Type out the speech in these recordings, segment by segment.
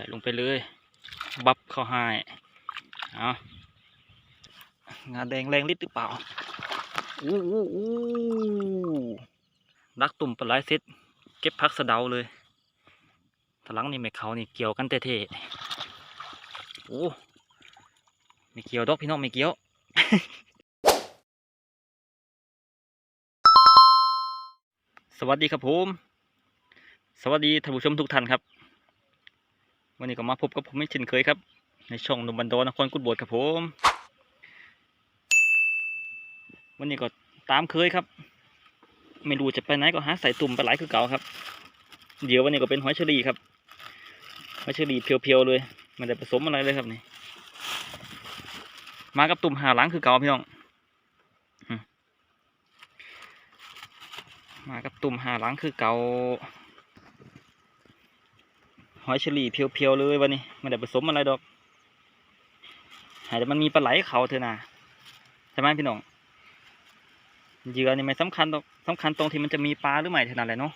ส่ลงไปเลย บับเข้าให้เอางาแดงแรงลิดหรือเปล่าอู้อู้อู้ดักตุ่มปลาไหลเซ็ตเก็บพักสะเดาเลยทะลังนี่ไม่เขานี่เกี่ยวกันเท่ๆโอ้ไม่เกี่ยวดอกพี่น้องไม่เกี่ยวสวัสดีครับผม สวัสดีท่านผู้ชมทุกท่านครับ วันนี้ก็มาพบกับผมไม่เช่นเคยครับ ในช่องหนุ่มบันโดนครกุดบดครับผม วันนี้ก็ตามเคยครับ ไม่รู้จะไปไหนก็หาใส่ตุ่มปลาไหลคือเก่าครับ เดี๋ยววันนี้ก็เป็นหอยเชอรี่ครับหอยเชอรี่เพียวๆเลยไมันได้ผสมอะไรเลยครับนี่ มากับตุ่มหาหลังคือเก่าพี่น้องมมากับตุ่มหาหลังคือเก่า หอยเฉลี่เพียวๆเลยวันนี้ไม่ได้ผสมอะไรดอกแต่มันมีปลาไหลเขาเถอะนะใช่ไหมพี่น้องเหยื่อนี่ไม่สำคัญตรงสำคัญตรงที่มันจะมีปลาหรือไม่เท่านั้นแหละเนาะ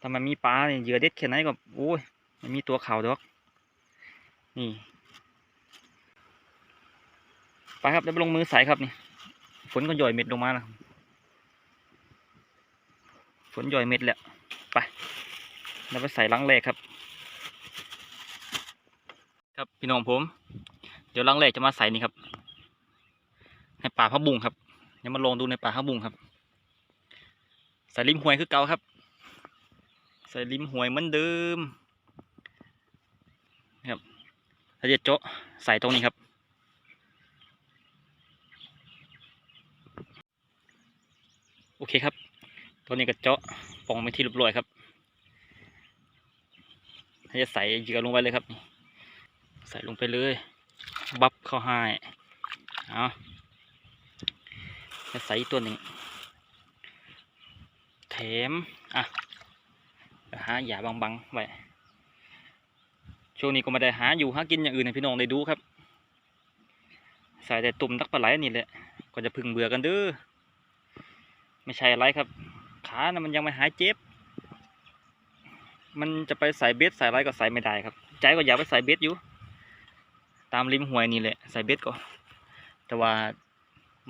ถ้ามันมีปลาเนี่ยเหยื่อเด็ดแค่ไหนก็โอ้ยมันมีตัวเขาดอก นี่ไปครับเดี๋ยวไปลงมือใส่ครับนี่ฝนก็หย่อยเม็ดลงมาแล้วฝนหย่อยเม็ดแล้ว แล้วไปใส่ลังแรกครับ ครับพี่น้องผม เดี๋ยวลังแรกจะมาใส่นี่ครับให้ป่าพับบุงครับเดี๋ยวมาลองดูในป่าพับบุงครับ ใส่ริมห้วยคือเก่าครับ ใส่ริมห้วยเหมือนเดิมนะครับถ้าจะเจาะใส่ตรงนี้ครับโอเคครับตอนนี้ก็เจาะปองไปที่รียบรอยครับ จะใส่เหยื่อลงไปเลยครับนี่ใส่ลงไปเลย บับเข้าให้เอาจะใส่ตัวหนึ่งแถมอะหาหยาบังๆไว้ช่วงนี้ก็ไม่ได้หาอยู่หากินอย่างอื่นให้พี่น้องได้ดูครับ ใส่แต่ตุ่มตักปลาไหลนี่แหละก็จะพึงเบื่อกันเด้อไม่ใช่อะไรครับ ขานะมันยังไม่หายเจ็บ มันจะไปใส่เบ็ดใส่อะไรก็ใส่ไม่ได้ครับ ใจก็อยากไปใส่เบ็ดอยู่ ตามริมห้วยนี่แหละใส่เบ็ดก็ แต่ว่า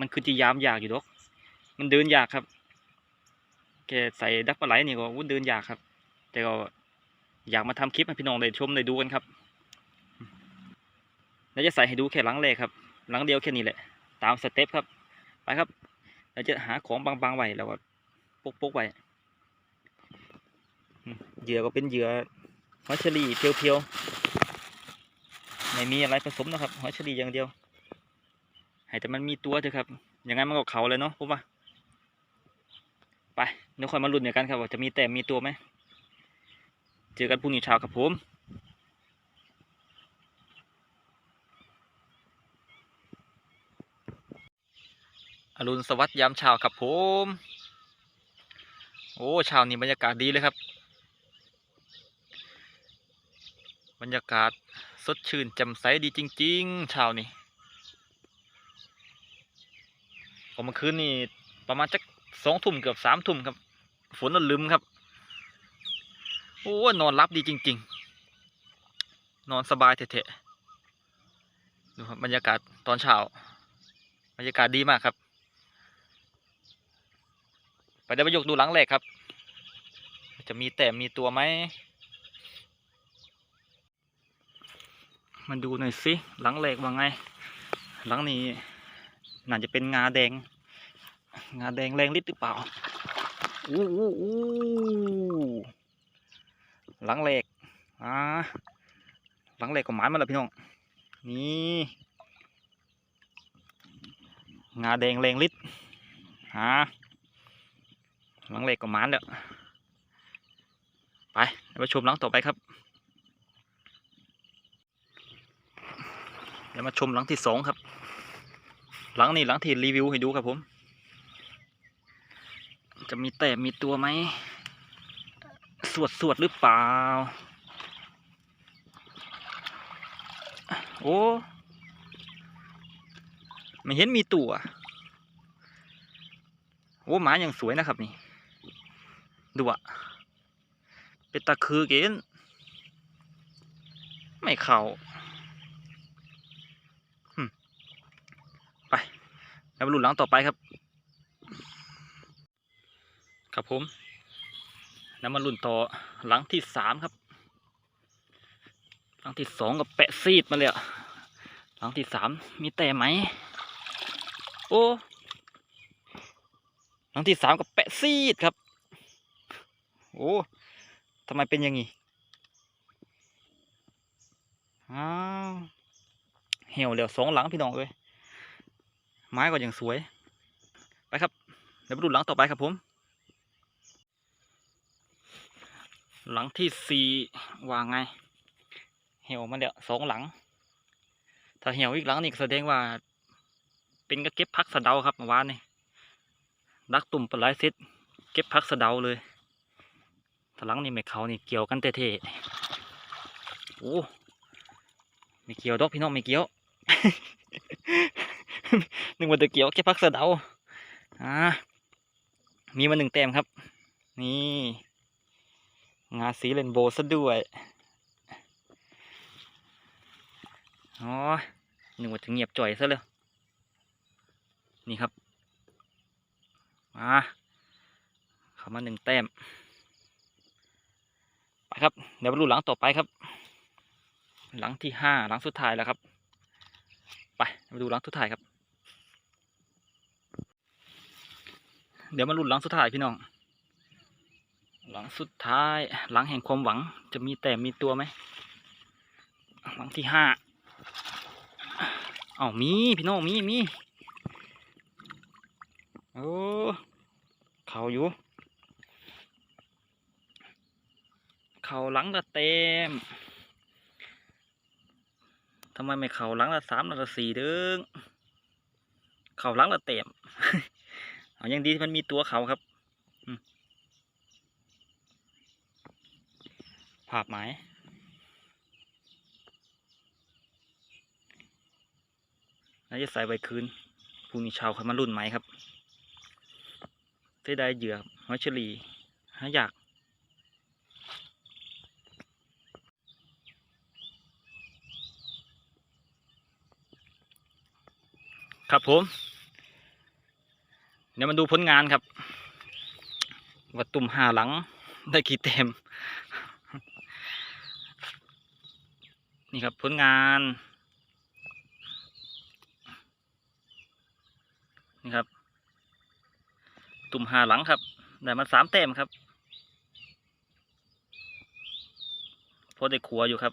มันคือจียามยากอยู่ดอก มันเดินยากครับแกใส่ดักปลาไหลนี่ก็วุ่นเดินยากครับ แต่ก็อยากมาทำคลิปให้พี่น้องได้ชมได้ดูกันครับ แล้วจะใส่ให้ดูแค่หลังแรกครับ หลังเดียวแค่นี้แหละ ตามสเต็ปครับ ไปครับ เราจะหาของบางๆไว้แล้วก็ปกๆไว้ เหยื่อก็เป็นเหยื่อหอยเชอรี่เพียวๆไม่มีอะไรผสมนะครับหอยเชอรี่อย่างเดียวให้แต่มันมีตัวเถอะครับ อย่างนั้นมันก็เขาเลยเนาะผมว่าไปเดี๋ยวค่อยมาลุ้นเดียวกันครับว่าจะมีแต้มมีตัวไหมเจอกันพรุ่งนี้เช้าครับผมอรุณสวัสดิ์ยามเช้าครับผม โอ้เช้านี้บรรยากาศดีเลยครับ บรรยากาศสดชื่นแจ่มใสดีจริงๆเช้านี้พอเมื่อคืนนี่ประมาณจักสองทุ่มเกือบสามทุ่มครับ ฝนละลืมครับ โอ้นอนรับดีจริง ๆ นอนสบายเถอะๆดูครับบรรยากาศตอนเช้า บรรยากาศดีมากครับ ไปได้ประโยคดูหลังแรกครับ จะมีแต่มีตัวไหม มาดูหน่อยสิหลังแรกว่าไง หลังนี้น่าจะเป็นงาแดง งาแดงแรงฤทธิ์หรือเปล่าอู้อู้อู้หลังแรกอ่าหลังแรกก็หมานมาแล้วพี่น้องนี่งาแดงแรงฤทธิ์อ่าหลังเหล็กก็มานแล้วไปเดี๋ยวมาชมหลังต่อไปครับ เดี๋ยวมาชมหลังที่สองครับ หลังนี้หลังที่รีวิวให้ดูครับผม จะมีแต่มีตัวไหม สวดสวดหรือเปล่า โอ้ไม่เห็นมีตัว โอ้หมาอย่างสวยนะครับนี่ ดูอะเป็นตาคือเกนไม่เข่าหึไป แล้วมาลุ้นหลังต่อไปครับ ครับผมแล้วมาลุ้นต่อหลังที่สามครับ หลังที่สองกับแปะซีดมาเลยอะหลังที่สามมีแต่ไหม โอ้ หลังที่สามกับแปะซีดครับ โอ้ทำไมเป็นอย่างนี้อ้าวเหี่ยวเหลียสองหลังพี่น้องเอ้ย ไม้ก็ยังสวย ไปครับ เดี๋ยวมาดูหลังต่อไปครับผม หลังที่สี่ว่าไง เหี่ยวมาแล้วสองหลัง ถ้าเหี่ยวอีกหลังนี่แสดงว่า เป็นก็เก็บพักสะเดาครับเมื่อวานนี่ดักตุ่มปลาไหลเซตเก็บพักสะเดาเลยถ้าหลังนี่ไม่เขานี่เกี่ยวกันเท่ๆโอ้ไม่เกี่ยวดอกพี่น้องไม่เกี่ยว นึกว่าจะเกี่ยวเก็บพักเสดาอ่ามีมาหนึ่งแต้มครับ นี่ งาสีเรนโบว์ซะด้วยอ๋อนึกว่าจะเงียบจ่อยซะเลยนี่ครับมาเข้ามาหนึ่งแต้มไปครับ เดี๋ยวมาดูหลังต่อไปครับ หลังที่ห้าหลังสุดท้ายแล้วครับ ไปมาดูหลังสุดท้ายครับ เดี๋ยวมาลุ้นหลังสุดท้ายพี่น้อง หลังสุดท้าย หลังแห่งความหวัง จะมีแต่มีตัวไหม หลังที่ห้าเอามีพี่น้องมีมีโอ้เขาอยู่เขาหลังละเต็มทำไมไม่เขาหลังละสามหลังละสี่เด้งเขาหลังละเต็ม เอายังดีที่มันมีตัวเขาครับอืมภาพไหมน่าจะใส่ไว้คืนพรุ่งนี้เช้าค่อยมารุ่นไหมครับได้ได้เหยื่อหอยเฉลีหาอยากครับผม เดี๋ยวมาดูผลงานครับว่าตุ่มหาหลังได้กี่เต็ม นี่ครับผลงาน นี่ครับ ตุ่มหาหลังครับ ได้มาสามเต็มครับพอได้ขัวอยู่ครับ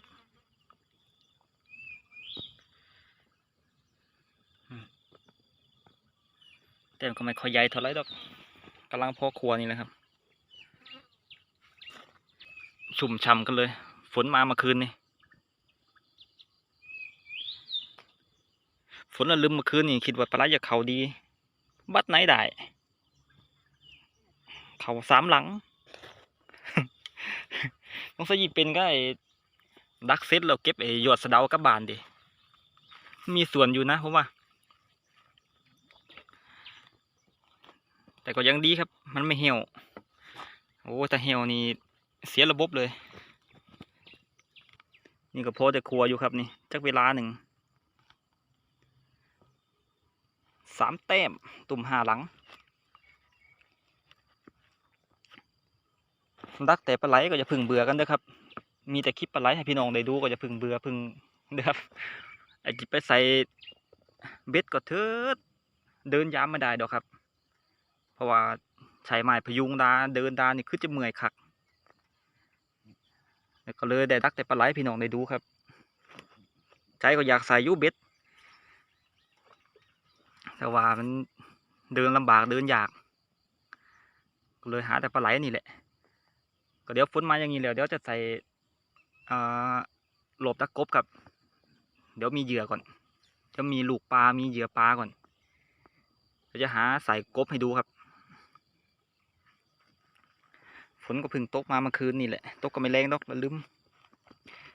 เต็มก็ไม่ค่อยใหญ่เท่าไรดอกกำลังพอครัวนี่แหละครับ ชุ่มช่ำกันเลย ฝนมาเมื่อคืนนี่ฝนละลืมเมื่อคืนนี่คิดว่าปลาไหลจะเขาดี บัดไหนได้เขาสามหลังต้องสยิเป็นก็ไอ้ดักเซ็ตเราเก็บไอ้หยอดสะเดากับบานดิมีส่วนอยู่นะผมว่า แต่ ก็ยังดีครับ มันไม่เหี่ยว โอ้แต่เหี่ยวนี่เสียระบบเลย นี่ก็พอแต่ครัวอยู่ครับนี่จักเวลาหนึ่ง สามแต้มตุ่มหาหลังดักแต่ปลาไหลก็จะพึ่งเบื่อกันเด้อครับ มีแต่คลิปปลาไหลให้พี่น้องได้ดูก็จะพึ่งเบื่อพึ่งเด้อครับไอ้จิไปใส่เบ็ดก็เถิดเดินยามไม่ได้ดอกครับ ราะว่าใช้ไม้พยุงดาเดินดานี่คือจะเมื่อยคักแล้วก็เลยได้ดักแต่ปลาไหลพี่น้องได้ดูครับ ใจก็อยากใส่ยูเบ็ดแต่ว่ามันเดินลำบากเดินยาก ก็เลยหาแต่ปลาไหลนี่แหละ ก็เดี๋ยวฝนมาอย่างนี้แล้วเดี๋ยวจะใส่หลบตะกบครับ เดี๋ยวมีเหยื่อก่อน จะมีลูกปลา มีเหยื่อปลาก่อนเดี๋ยวจะหาใส่กบให้ดูครับ ฝนก็เพึ่งตกมาเมื่อคืนนี่แหละ ตกก็ไม่แรงดอกลืม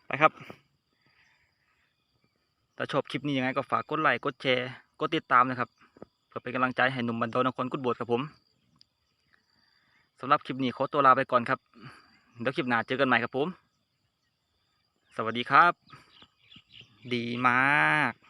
ไปครับ ถ้าชอบคลิปนี้ยังไงก็ฝากกดไลค์ กดแชร์ กดติดตามนะครับ เพื่อเป็นกำลังใจให้หนุ่มบันโดนคนกุดบวชครับผมสำหรับคลิปนี้ขอตัวลาไปก่อนครับ เดี๋ยวคลิปหน้าเจอกันใหม่ครับผม สวัสดีครับ ดีมาก